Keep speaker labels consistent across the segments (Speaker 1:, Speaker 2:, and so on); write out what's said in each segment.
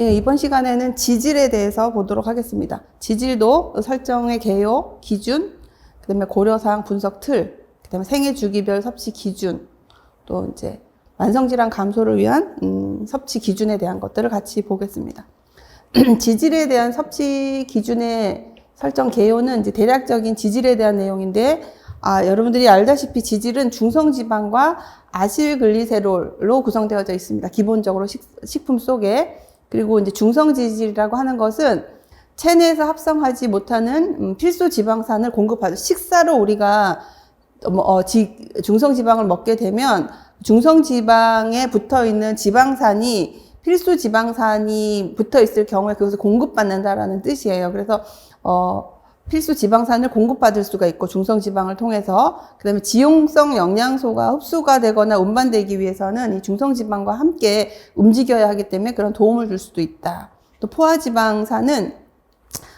Speaker 1: 예, 이번 시간에는 지질에 대해서 보도록 하겠습니다. 지질도 설정의 개요, 기준, 그 다음에 고려사항 분석 틀, 그 다음에 생애 주기별 섭취 기준, 또 이제 만성질환 감소를 위한 음, 섭취 기준에 대한 것들을 같이 보겠습니다. 지질에 대한 섭취 기준의 설정 개요는 이제 대략적인 지질에 대한 내용인데 아, 여러분들이 알다시피 지질은 중성지방과 아실글리세롤로 구성되어져 있습니다. 기본적으로 식, 식품 속에 그리고 이제 중성지질이라고 하는 것은 체내에서 합성하지 못하는 음, 필수 지방산을 공급하죠. 식사로 우리가 뭐, 어, 지, 중성 지방을 먹게 되면 중성 지방에 붙어 있는 지방산이 필수 지방산이 붙어 있을 경우에 그것을 공급받는다라는 뜻이에요. 그래서 어, 필수 지방산을 공급받을 수가 있고 중성 지방을 통해서 그다음에 지용성 영양소가 흡수가 되거나 운반되기 위해서는 이 중성 지방과 함께 움직여야 하기 때문에 그런 도움을 줄 수도 있다. 또 포화 지방산은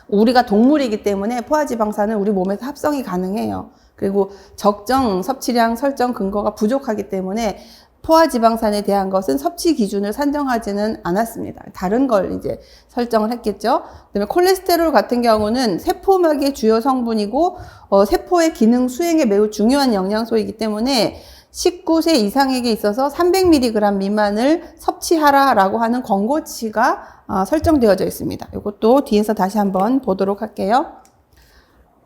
Speaker 1: 우리가 동물이기 때문에 포화 지방산은 우리 몸에서 합성이 가능해요. 그리고 적정 섭취량 설정 근거가 부족하기 때문에 포화지방산에 대한 것은 섭취 기준을 산정하지는 않았습니다. 다른 걸 이제 설정을 했겠죠. 그다음에 콜레스테롤 같은 경우는 세포막의 주요 성분이고 어, 세포의 기능 수행에 매우 중요한 영양소이기 때문에 19세 이상에게 있어서 300mg 미만을 섭취하라라고 하는 권고치가 어, 설정되어져 있습니다. 이것도 뒤에서 다시 한번 보도록 할게요.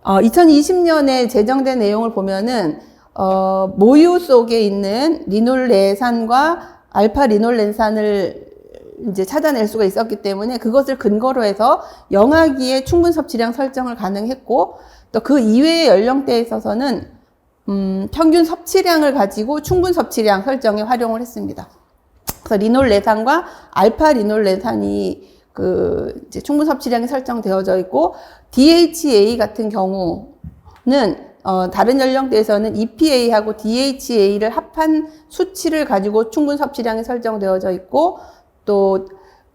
Speaker 1: 어, 2020년에 제정된 내용을 보면은 어, 모유 속에 있는 리놀레산과 알파 리놀렌산을 이제 찾아낼 수가 있었기 때문에 그것을 근거로 해서 영아기의 충분 섭취량 설정을 가능했고 또 그 이외의 연령대에 있어서는 음, 평균 섭취량을 가지고 충분 섭취량 설정에 활용을 했습니다. 그래서 리놀레산과 알파 리놀레산이 그 이제 충분 섭취량이 설정되어져 있고 DHA 같은 경우는 어, 다른 연령대에서는 EPA하고 DHA를 합한 수치를 가지고 충분 섭취량이 설정되어져 있고 또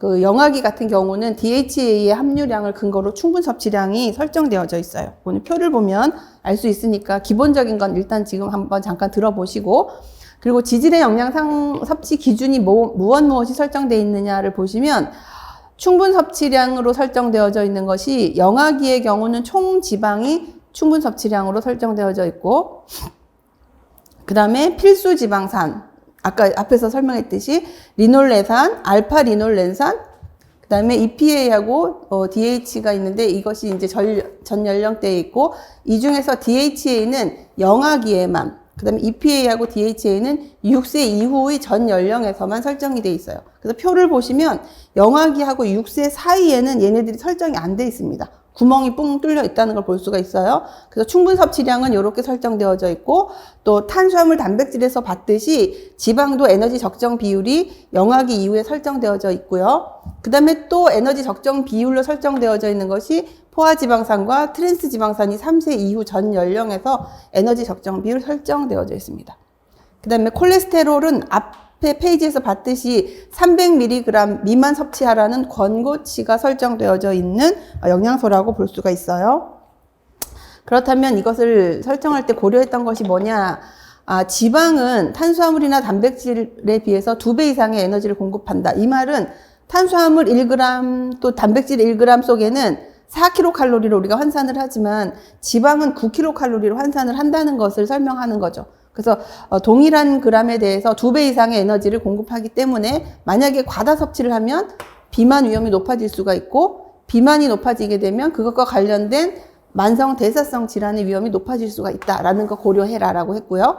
Speaker 1: 그 영아기 같은 경우는 DHA의 함유량을 근거로 충분 섭취량이 설정되어져 있어요. 오늘 표를 보면 알 수 있으니까 기본적인 건 일단 지금 한번 잠깐 들어보시고 그리고 지질의 영양 섭취 기준이 뭐, 무엇 무엇이 설정되어 있느냐를 보시면 충분 섭취량으로 설정되어져 있는 것이 영아기의 경우는 총 지방이 충분 섭취량으로 설정되어져 있고 그 다음에 필수 지방산. 아까 앞에서 설명했듯이 리놀레산, 알파 리놀렌산 그 다음에 EPA하고 어, DH가 있는데 이것이 이제 전, 전 연령대에 있고 이 중에서 DHA는 영아기에만 그 다음에 EPA하고 DHA는 6세 이후의 전 연령에서만 설정이 돼 있어요. 그래서 표를 보시면 영아기하고 6세 사이에는 얘네들이 설정이 안 돼 있습니다. 구멍이 뿡 뚫려 있다는 걸 볼 수가 있어요. 그래서 충분 섭취량은 이렇게 설정되어져 있고 또 탄수화물 단백질에서 봤듯이 지방도 에너지 적정 비율이 영하기 이후에 설정되어져 있고요. 그 다음에 또 에너지 적정 비율로 설정되어져 있는 것이 포화지방산과 트랜스지방산이 3세 이후 전 연령에서 에너지 적정 비율 설정되어져 있습니다. 그 다음에 콜레스테롤은 앞 앞에 페이지에서 봤듯이 300mg 미만 섭취하라는 권고치가 설정되어져 있는 영양소라고 볼 수가 있어요. 그렇다면 이것을 설정할 때 고려했던 것이 뭐냐? 아, 지방은 탄수화물이나 단백질에 비해서 두 배 이상의 에너지를 공급한다. 이 말은 탄수화물 1g 또 단백질 1g 속에는 4kcal로 우리가 환산을 하지만 지방은 9kcal로 환산을 한다는 것을 설명하는 거죠. 그래서 어, 동일한 그람에 대해서 두 배 이상의 에너지를 공급하기 때문에 만약에 과다 섭취를 하면 비만 위험이 높아질 수가 있고 비만이 높아지게 되면 그것과 관련된 만성 대사성 질환의 위험이 높아질 수가 있다라는 거 고려해라라고 했고요.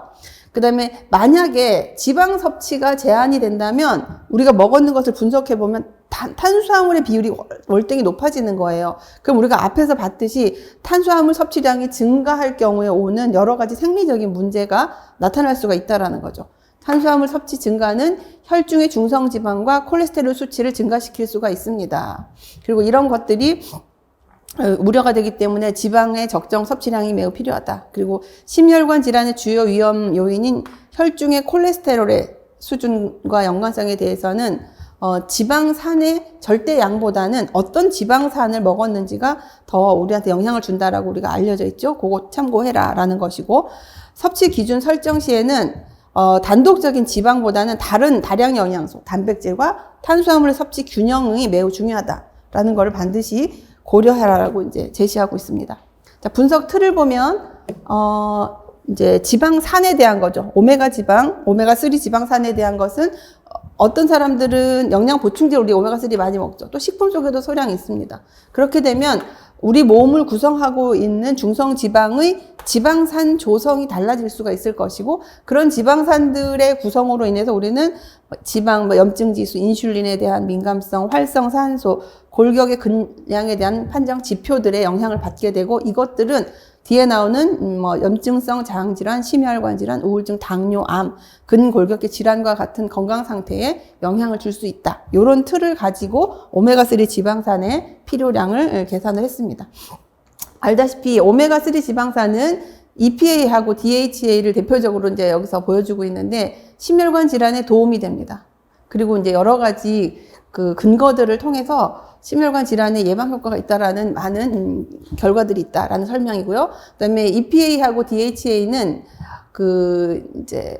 Speaker 1: 그 다음에 만약에 지방 섭취가 제한이 된다면 우리가 먹었는 것을 분석해 보면 탄수화물의 비율이 월등히 높아지는 거예요. 그럼 우리가 앞에서 봤듯이 탄수화물 섭취량이 증가할 경우에 오는 여러 가지 생리적인 문제가 나타날 수가 있다라는 거죠. 탄수화물 섭취 증가는 혈중의 중성지방과 콜레스테롤 수치를 증가시킬 수가 있습니다. 그리고 이런 것들이 어, 우려가 되기 때문에 지방의 적정 섭취량이 매우 필요하다. 그리고 심혈관 질환의 주요 위험 요인인 혈중의 콜레스테롤의 수준과 연관성에 대해서는 어, 지방산의 절대 양보다는 어떤 지방산을 먹었는지가 더 우리한테 영향을 준다라고 우리가 알려져 있죠. 그거 참고해라라는 것이고 섭취 기준 설정 시에는 어, 단독적인 지방보다는 다른 다량 영양소, 단백질과 탄수화물의 섭취 균형이 매우 중요하다라는 것을 반드시 고려하라고 이제 제시하고 있습니다. 자, 분석 틀을 보면 어, 이제 지방산에 대한 거죠. 오메가 지방, 오메가 3 지방산에 대한 것은 어떤 사람들은 영양 보충제 우리 오메가 3 많이 먹죠. 또 식품 속에도 소량이 있습니다. 그렇게 되면 우리 몸을 구성하고 있는 중성 지방의 지방산 조성이 달라질 수가 있을 것이고 그런 지방산들의 구성으로 인해서 우리는 지방, 뭐 염증 지수, 인슐린에 대한 민감성, 활성 산소, 골격의 근량에 대한 판정 지표들의 영향을 받게 되고 이것들은 뒤에 나오는 음, 뭐 염증성 장질환, 심혈관 질환, 우울증, 당뇨, 암, 근골격계 질환과 같은 건강 상태에 영향을 줄 수 있다. 이런 틀을 가지고 오메가3 지방산의 필요량을 예, 계산을 했습니다. 알다시피 오메가3 지방산은 EPA하고 DHA를 대표적으로 이제 여기서 보여주고 있는데 심혈관 질환에 도움이 됩니다. 그리고 이제 여러 가지 그 근거들을 통해서 심혈관 질환의 예방 효과가 있다라는 많은 음, 결과들이 있다라는 설명이고요. 그다음에 EPA하고 DHA는 그 이제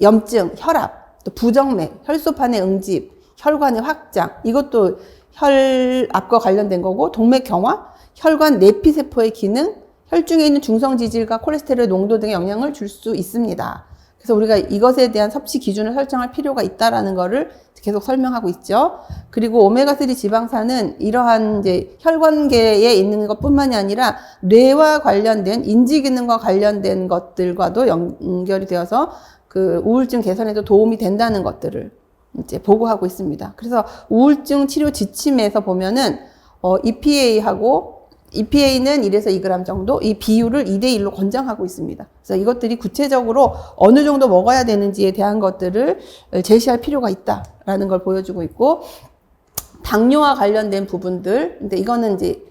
Speaker 1: 염증, 혈압, 또 부정맥, 혈소판의 응집, 혈관의 확장 이것도 혈압과 관련된 거고 동맥 경화, 혈관 내피 세포의 기능, 혈중에 있는 중성 지질과 콜레스테롤 농도 등의 영향을 줄 수 있습니다. 그래서 우리가 이것에 대한 섭취 기준을 설정할 필요가 있다라는 거를 계속 설명하고 있죠. 그리고 오메가3 지방산은 이러한 이제 혈관계에 있는 것뿐만이 아니라 뇌와 관련된 인지 기능과 관련된 것들과도 연결이 되어서 그 우울증 개선에도 도움이 된다는 것들을 이제 보고하고 있습니다. 그래서 우울증 치료 지침에서 보면은 어, EPA하고 EPA는 1에서 2g 정도, 이 비율을 2대 1로 권장하고 있습니다. 그래서 이것들이 구체적으로 어느 정도 먹어야 되는지에 대한 것들을 제시할 필요가 있다라는 걸 보여주고 있고, 당뇨와 관련된 부분들, 근데 이거는 이제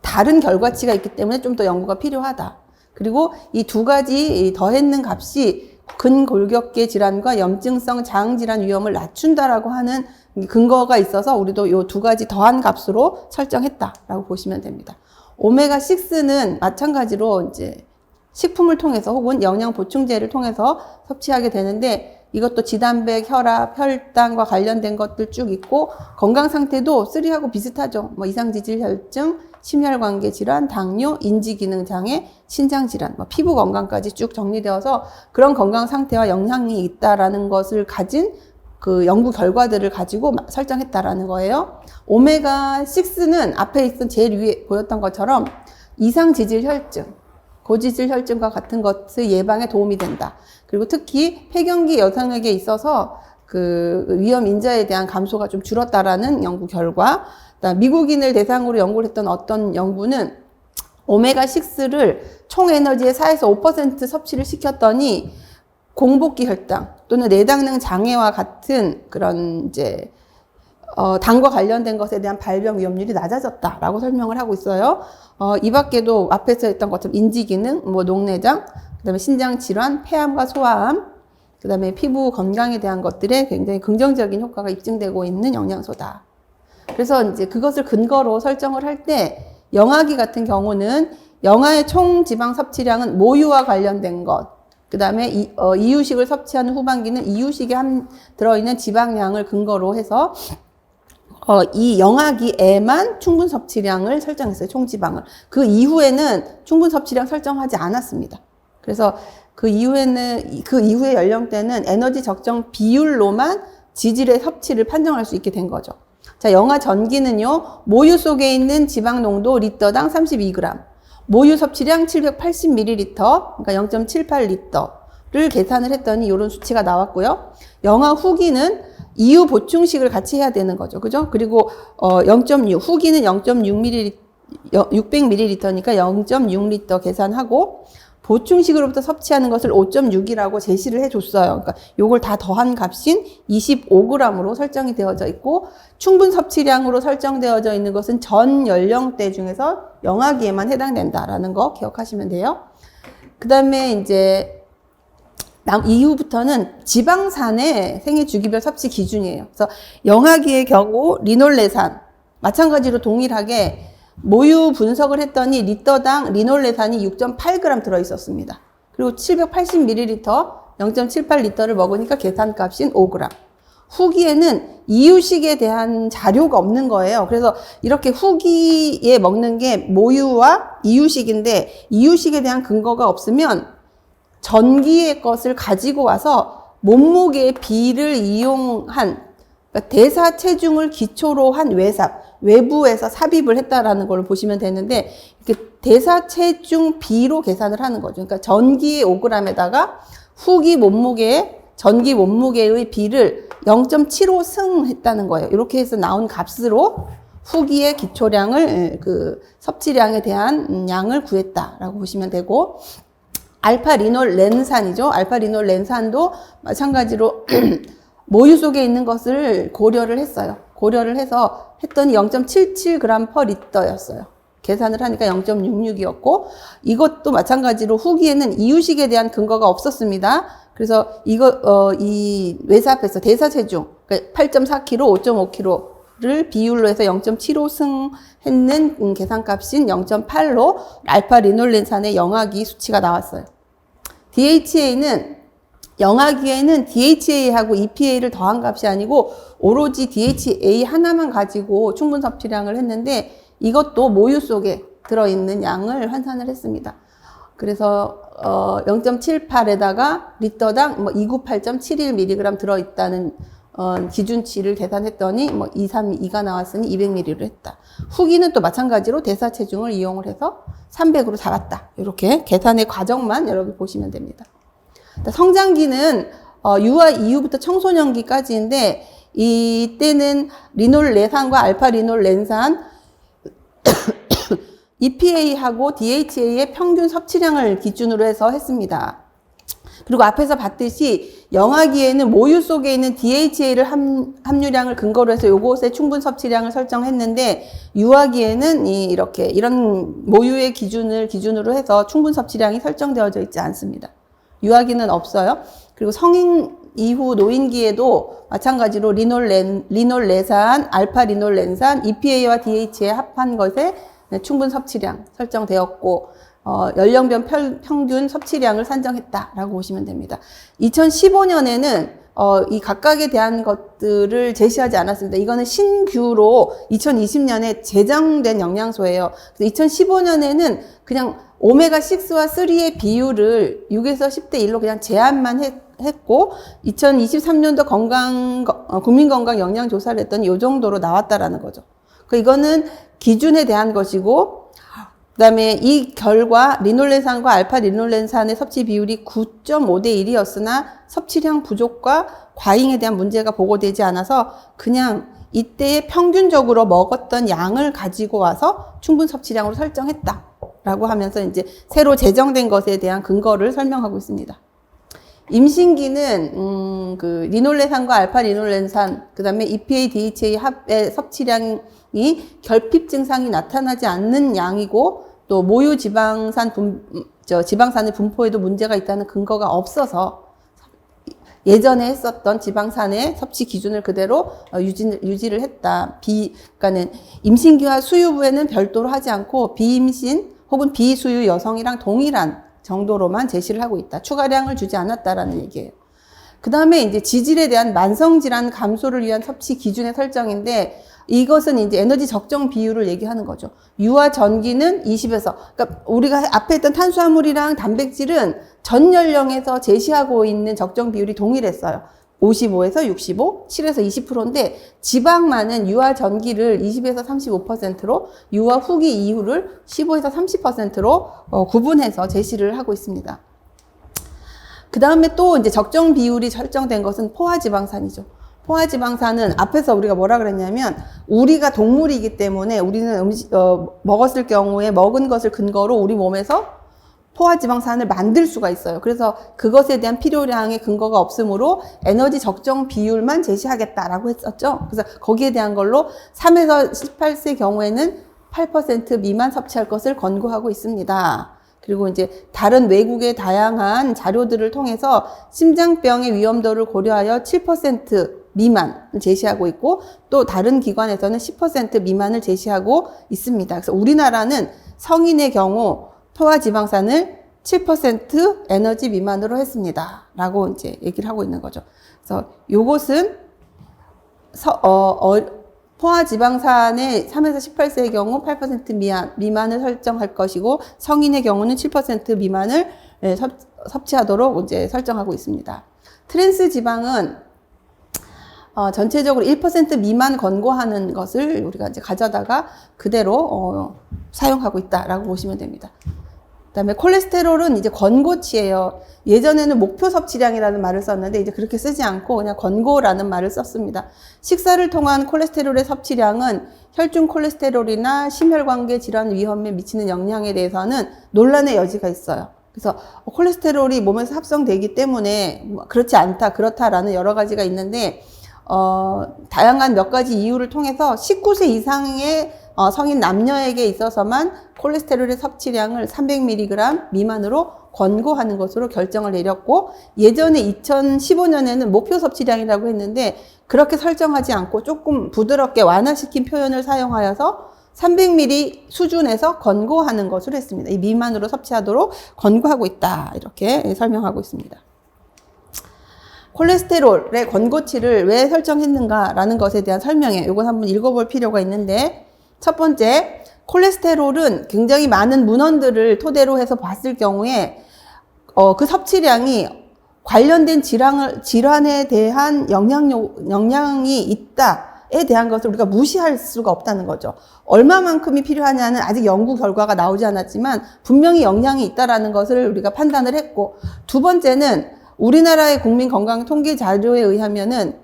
Speaker 1: 다른 결과치가 있기 때문에 좀 더 연구가 필요하다. 그리고 이 두 가지 더했는 값이 근골격계 질환과 염증성 장 질환 위험을 낮춘다라고 하는 근거가 있어서 우리도 이 두 가지 더한 값으로 설정했다라고 보시면 됩니다. 오메가 6는 마찬가지로 이제 식품을 통해서 혹은 영양 보충제를 통해서 섭취하게 되는데 이것도 지단백, 혈압, 혈당과 관련된 것들 쭉 있고 건강 상태도 3하고 비슷하죠. 뭐 이상지질 혈증, 심혈관계 질환, 당뇨, 인지기능 장애, 신장 질환, 뭐 피부 건강까지 쭉 정리되어서 그런 건강 상태와 영향이 있다라는 것을 가진 그 연구 결과들을 가지고 설정했다라는 거예요. 오메가 6는 앞에 있던 제일 위에 보였던 것처럼 이상 지질 혈증, 고지질 혈증과 같은 것의 예방에 도움이 된다. 그리고 특히 폐경기 여성에게 있어서 그 위험 인자에 대한 감소가 좀 줄었다라는 연구 결과. 미국인을 대상으로 연구를 했던 어떤 연구는 오메가 6를 총 에너지의 4에서 5% 섭취를 시켰더니 공복기 혈당 또는 내당능 장애와 같은 그런 이제 어, 당과 관련된 것에 대한 발병 위험률이 낮아졌다라고 설명을 하고 있어요. 어, 이 밖에도 앞에서 했던 것처럼 인지 기능, 뭐 녹내장, 그다음에 신장 질환, 폐암과 소아암, 그다음에 피부 건강에 대한 것들에 굉장히 긍정적인 효과가 입증되고 있는 영양소다. 그래서 이제 그것을 근거로 설정을 할 때 영아기 같은 경우는 영아의 총 지방 섭취량은 모유와 관련된 것, 그 다음에 이, 어, 이유식을 섭취하는 후반기는 이유식에 한, 들어있는 지방량을 근거로 해서 어, 이 영아기에만 충분 섭취량을 설정했어요. 총지방을. 그 이후에는 충분 섭취량 설정하지 않았습니다. 그래서 그 이후에는, 그 이후의 연령대는 에너지 적정 비율로만 지질의 섭취를 판정할 수 있게 된 거죠. 자, 영아 전기는요, 모유 속에 있는 지방 농도 리터당 32g. 모유 섭취량 780ml, 그러니까 0.78리터를 계산을 했더니 이런 수치가 나왔고요. 영아 후기는 이유 보충식을 같이 해야 되는 거죠. 그죠? 그리고 어 0.6, 후기는 0.6ml, 600ml니까 0.6리터 계산하고 보충식으로부터 섭취하는 것을 5.6이라고 제시를 해줬어요. 그러니까 요걸 다 더한 값인 25g으로 설정이 되어져 있고 충분 섭취량으로 설정되어져 있는 것은 전 연령대 중에서 영아기에만 해당된다라는 거 기억하시면 돼요. 그 다음에 이제 이후부터는 지방산의 생애 주기별 섭취 기준이에요. 그래서 영아기의 경우 리놀레산 마찬가지로 동일하게 모유 분석을 했더니 리터당 리놀레산이 6.8g 들어 있었습니다. 그리고 780ml 0.78리터를 먹으니까 계산값인 5g. 후기에는 이유식에 대한 자료가 없는 거예요. 그래서 이렇게 후기에 먹는 게 모유와 이유식인데 이유식에 대한 근거가 없으면 전기의 것을 가지고 와서 몸무게의 비를 이용한 그러니까 대사 체중을 기초로 한 외삽, 외부에서 삽입을 했다라는 걸 보시면 되는데 이렇게 대사 체중 비로 계산을 하는 거죠. 그러니까 전기 5g에다가 후기 몸무게의 전기 몸무게의 비를 0.75 승했다는 거예요. 이렇게 해서 나온 값으로 후기의 기초량을 에, 그 섭취량에 대한 음, 양을 구했다라고 보시면 되고 알파 리놀 렌산이죠. 알파 리놀 렌산도 마찬가지로 모유 속에 있는 것을 고려를 했어요. 고려를 해서 했더니 0.77g per 리터였어요. 계산을 하니까 0.66이었고 이것도 마찬가지로 후기에는 이유식에 대한 근거가 없었습니다. 그래서 이거 어, 이 외삽에서 대사 체중 그러니까 8.4kg, 5.5kg를 비율로 해서 0.75승 했는 음, 계산값인 0.8로 알파 리놀렌산의 영하기 수치가 나왔어요. DHA는 영하기에는 DHA하고 EPA를 더한 값이 아니고 오로지 DHA 하나만 가지고 충분 섭취량을 했는데 이것도 모유 속에 들어있는 양을 환산을 했습니다. 그래서 어 0.78에다가 리터당 뭐 298.71mg 들어있다는 어 기준치를 계산했더니 뭐 232가 나왔으니 200ml를 했다. 후기는 또 마찬가지로 대사 체중을 이용을 해서 300으로 잡았다. 이렇게 계산의 과정만 여러분 보시면 됩니다. 성장기는 어, 유아 이후부터 청소년기까지인데 이때는 리놀레산과 알파 리놀렌산 EPA하고 DHA의 평균 섭취량을 기준으로 해서 했습니다. 그리고 앞에서 봤듯이 영아기에는 모유 속에 있는 DHA를 함, 함유량을 근거로 해서 요것의 충분 섭취량을 설정했는데 유아기에는 이, 이렇게 이런 모유의 기준을 기준으로 해서 충분 섭취량이 설정되어져 있지 않습니다. 유아기는 없어요. 그리고 성인 이후 노인기에도 마찬가지로 리놀렌, 리놀레산, 알파 리놀렌산, EPA와 DHA 합한 것에 충분 섭취량 설정되었고 어, 연령별 평, 평균 섭취량을 산정했다라고 보시면 됩니다. 2015년에는 어, 이 각각에 대한 것들을 제시하지 않았습니다. 이거는 신규로 2020년에 제정된 영양소예요. 그래서 2015년에는 그냥 오메가6와 3의 비율을 6에서 10대 1로 그냥 제한만 했, 고 2023년도 건강, 어, 국민건강 영양조사를 했더니 이 정도로 나왔다라는 거죠. 그 이거는 기준에 대한 것이고 그 다음에 이 결과 리놀렌산과 알파 리놀렌산의 섭취 비율이 9.5대 1이었으나 섭취량 부족과 과잉에 대한 문제가 보고되지 않아서 그냥 이때에 평균적으로 먹었던 양을 가지고 와서 충분 섭취량으로 설정했다 라고 하면서 이제 새로 제정된 것에 대한 근거를 설명하고 있습니다. 임신기는 음, 그 리놀레산과 알파 리놀렌산 그다음에 EPA, DHA 합의 섭취량이 결핍 증상이 나타나지 않는 양이고 또 모유 지방산 분, 저 지방산의 분포에도 문제가 있다는 근거가 없어서 예전에 했었던 지방산의 섭취 기준을 그대로 어, 유지, 유지를 했다. 비, 그러니까는 임신기와 수유부에는 별도로 하지 않고 비임신 혹은 비수유 여성이랑 동일한 정도로만 제시를 하고 있다. 추가량을 주지 않았다라는 얘기예요. 그 다음에 이제 지질에 대한 만성질환 감소를 위한 섭취 기준의 설정인데 이것은 이제 에너지 적정 비율을 얘기하는 거죠. 유아 전기는 20에서, 그러니까 우리가 앞에 했던 탄수화물이랑 단백질은 전 연령에서 제시하고 있는 적정 비율이 동일했어요. 55에서 65, 7에서 20%인데 지방만은 유아 전기를 20에서 35%로 유아 후기 이후를 15에서 30%로 어, 구분해서 제시를 하고 있습니다. 그 다음에 또 이제 적정 비율이 설정된 것은 포화지방산이죠. 포화지방산은 앞에서 우리가 뭐라 그랬냐면 우리가 동물이기 때문에 우리는 음식 어, 먹었을 경우에 먹은 것을 근거로 우리 몸에서 포화지방산을 만들 수가 있어요. 그래서 그것에 대한 필요량의 근거가 없으므로 에너지 적정 비율만 제시하겠다라고 했었죠. 그래서 거기에 대한 걸로 3에서 18세 경우에는 8% 미만 섭취할 것을 권고하고 있습니다. 그리고 이제 다른 외국의 다양한 자료들을 통해서 심장병의 위험도를 고려하여 7% 미만 제시하고 있고 또 다른 기관에서는 10% 미만을 제시하고 있습니다. 그래서 우리나라는 성인의 경우 소화지방산을 7% 에너지 미만으로 했습니다. 라고 이제 얘기를 하고 있는 거죠. 그래서 요것은 서, 어, 어, 포화 지방산의 3에서 18세의 경우 8% 미만, 미만을 설정할 것이고 성인의 경우는 7% 미만을 예, 섭, 섭취하도록 이제 설정하고 있습니다. 트랜스 지방은 어, 전체적으로 1% 미만 권고하는 것을 우리가 이제 가져다가 그대로 어, 사용하고 있다라고 보시면 됩니다. 그다음에 콜레스테롤은 이제 권고치예요. 예전에는 목표 섭취량이라는 말을 썼는데 이제 그렇게 쓰지 않고 그냥 권고라는 말을 썼습니다. 식사를 통한 콜레스테롤의 섭취량은 혈중 콜레스테롤이나 심혈관계 질환 위험에 미치는 영향에 대해서는 논란의 여지가 있어요. 그래서 콜레스테롤이 몸에서 합성되기 때문에 뭐 그렇지 않다, 그렇다라는 여러 가지가 있는데 어, 다양한 몇 가지 이유를 통해서 19세 이상의 어, 성인 남녀에게 있어서만 콜레스테롤의 섭취량을 300mg 미만으로 권고하는 것으로 결정을 내렸고 예전에 2015년에는 목표 섭취량이라고 했는데 그렇게 설정하지 않고 조금 부드럽게 완화시킨 표현을 사용하여서 300ml 수준에서 권고하는 것으로 했습니다. 이 미만으로 섭취하도록 권고하고 있다. 이렇게 설명하고 있습니다. 콜레스테롤의 권고치를 왜 설정했는가라는 것에 대한 설명에 이건 한번 읽어볼 필요가 있는데 첫 번째 콜레스테롤은 굉장히 많은 문헌들을 토대로 해서 봤을 경우에 어, 그 섭취량이 관련된 질환을, 질환에 대한 영향요, 영향이 있다에 대한 것을 우리가 무시할 수가 없다는 거죠. 얼마만큼이 필요하냐는 아직 연구 결과가 나오지 않았지만 분명히 영향이 있다라는 것을 우리가 판단을 했고 두 번째는 우리나라의 국민 건강 통계 자료에 의하면은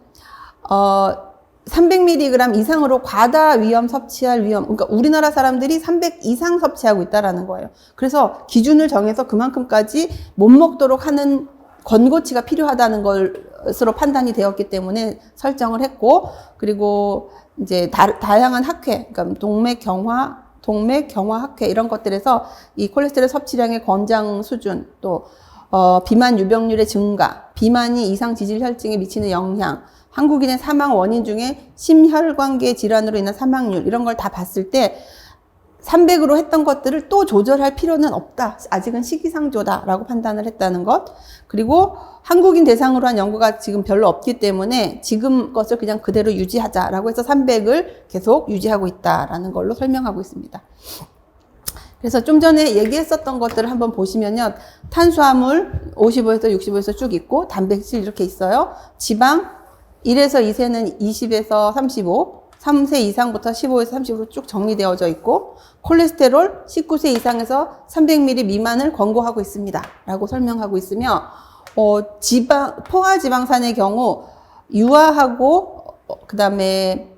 Speaker 1: 어 300mg 이상으로 과다 위험 섭취할 위험, 그러니까 우리나라 사람들이 300 이상 섭취하고 있다라는 거예요. 그래서 기준을 정해서 그만큼까지 못 먹도록 하는 권고치가 필요하다는 것으로 판단이 되었기 때문에 설정을 했고, 그리고 이제 다, 다양한 학회, 그러니까 동맥 경화, 동맥 경화 학회 이런 것들에서 이 콜레스테롤 섭취량의 권장 수준, 또 어, 비만 유병률의 증가, 비만이 이상 지질 혈증에 미치는 영향, 한국인의 사망 원인 중에 심혈관계 질환으로 인한 사망률 이런 걸 다 봤을 때 300으로 했던 것들을 또 조절할 필요는 없다. 아직은 시기상조다라고 판단을 했다는 것. 그리고 한국인 대상으로 한 연구가 지금 별로 없기 때문에 지금 것을 그냥 그대로 유지하자라고 해서 300을 계속 유지하고 있다라는 걸로 설명하고 있습니다. 그래서 좀 전에 얘기했었던 것들을 한번 보시면요. 탄수화물 55에서 65에서 쭉 있고 단백질 이렇게 있어요. 지방 1에서 2세는 20에서 35, 3세 이상부터 15에서 30으로 쭉 정리되어져 있고 콜레스테롤 19세 이상에서 300ml 미만을 권고하고 있습니다. 라고 설명하고 있으며 어, 지방 포화 지방산의 경우 유아하고 어, 그 다음에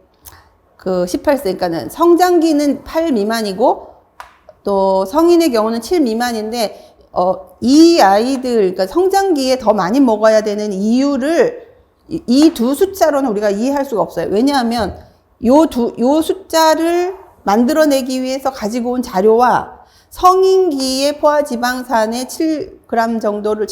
Speaker 1: 그 18세 그러니까는 성장기는 8 미만이고 또 성인의 경우는 7 미만인데 어, 이 아이들 그러니까 성장기에 더 많이 먹어야 되는 이유를 이 두 숫자로는 우리가 이해할 수가 없어요. 왜냐하면 요 두, 요 숫자를 만들어내기 위해서 가지고 온 자료와 성인기의 포화지방산의 7g 정도를,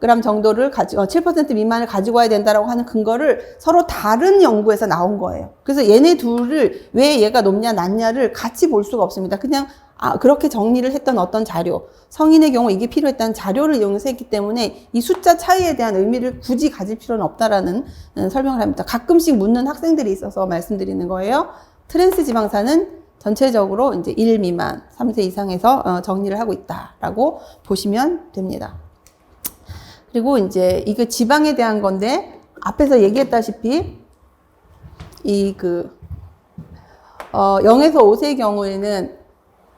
Speaker 1: 7mg 정도를 가지고, 어, 7% 미만을 가지고 와야 된다라고 하는 근거를 서로 다른 연구에서 나온 거예요. 그래서 얘네 둘을 왜 얘가 높냐, 낮냐를 같이 볼 수가 없습니다. 그냥 아, 그렇게 정리를 했던 어떤 자료, 성인의 경우 이게 필요했다는 자료를 이용해서 했기 때문에 이 숫자 차이에 대한 의미를 굳이 가질 필요는 없다라는 음, 설명을 합니다. 가끔씩 묻는 학생들이 있어서 말씀드리는 거예요. 트랜스 지방산은 전체적으로 이제 1 미만, 3세 이상에서 어, 정리를 하고 있다라고 보시면 됩니다. 그리고 이제 이게 지방에 대한 건데 앞에서 얘기했다시피 이그 어, 0에서 5세의 경우에는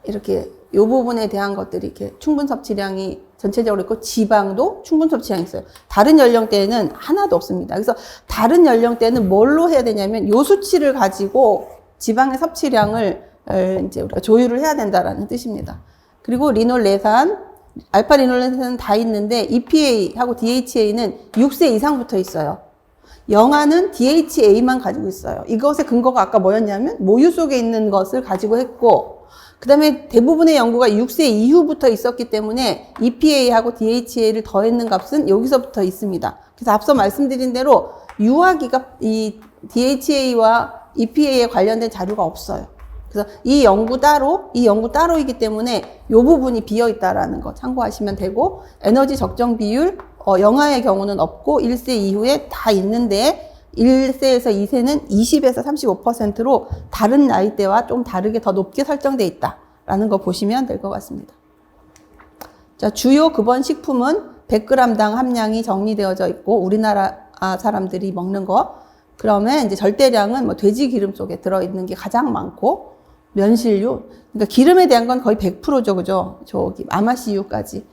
Speaker 1: 이렇게 요 부분에 대한 것들이 이렇게 충분 섭취량이 전체적으로 있고 지방도 충분 섭취량이 있어요. 다른 연령대에는 하나도 없습니다. 그래서 다른 연령대는 뭘로 해야 되냐면 요 수치를 가지고 지방의 섭취량을 어, 이제 우리가 조율을 해야 된다라는 뜻입니다. 그리고 리놀레산, 알파 리놀레산은 다 있는데 EPA하고 DHA는 6세 이상부터 있어요. 영아는 DHA만 가지고 있어요. 이것의 근거가 아까 뭐였냐면 모유 속에 있는 것을 가지고 했고 그 다음에 대부분의 연구가 6세 이후부터 있었기 때문에 EPA하고 DHA를 더했는 값은 여기서부터 있습니다. 그래서 앞서 말씀드린 대로 유아기가 이 DHA와 EPA에 관련된 자료가 없어요. 그래서 이 연구 따로, 이 연구 따로이기 때문에 이 부분이 비어 있다라는 거 참고하시면 되고, 에너지 적정 비율, 어, 영아의 경우는 없고, 1세 이후에 다 있는데, 1세에서 2세는 20에서 35%로 다른 나이대와 좀 다르게 더 높게 설정돼 있다라는 거 보시면 될 것 같습니다. 자, 주요 급원 식품은 100g당 함량이 정리되어져 있고 우리나라 아, 사람들이 먹는 거 그러면 이제 절대량은 뭐 돼지 기름 속에 들어 있는 게 가장 많고 면실류 그러니까 기름에 대한 건 거의 100%죠. 그죠? 저기 아마씨유까지.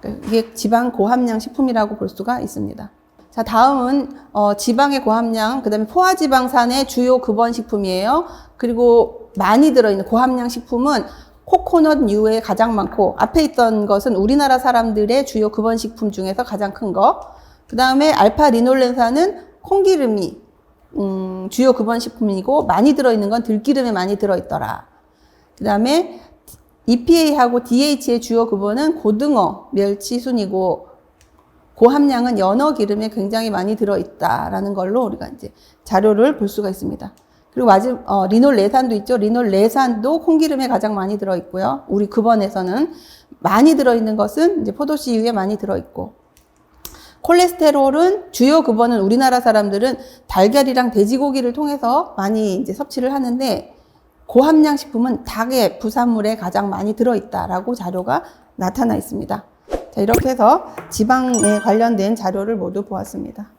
Speaker 1: 그러니까 이게 지방 고함량 식품이라고 볼 수가 있습니다. 자, 다음은 어, 지방의 고함량, 그다음에 포화지방산의 주요 급원 식품이에요. 그리고 많이 들어있는 고함량 식품은 코코넛류에 가장 많고 앞에 있던 것은 우리나라 사람들의 주요 급원 식품 중에서 가장 큰 거. 그다음에 알파 리놀렌산은 콩기름이 음, 주요 급원 식품이고 많이 들어있는 건 들기름에 많이 들어있더라. 그 다음에 EPA하고 DH의 주요 급원은 고등어, 멸치 순이고 고함량은 연어 기름에 굉장히 많이 들어있다라는 걸로 우리가 이제 자료를 볼 수가 있습니다. 그리고 마지막 어, 리놀 레산도 있죠. 리놀 레산도 콩기름에 가장 많이 들어있고요. 우리 급원에서는 많이 들어있는 것은 이제 포도씨유에 많이 들어있고 콜레스테롤은 주요 급원은 우리나라 사람들은 달걀이랑 돼지고기를 통해서 많이 이제 섭취를 하는데 고함량 식품은 닭의 부산물에 가장 많이 들어있다라고 자료가 나타나 있습니다. 자, 이렇게 해서 지방에 관련된 자료를 모두 보았습니다.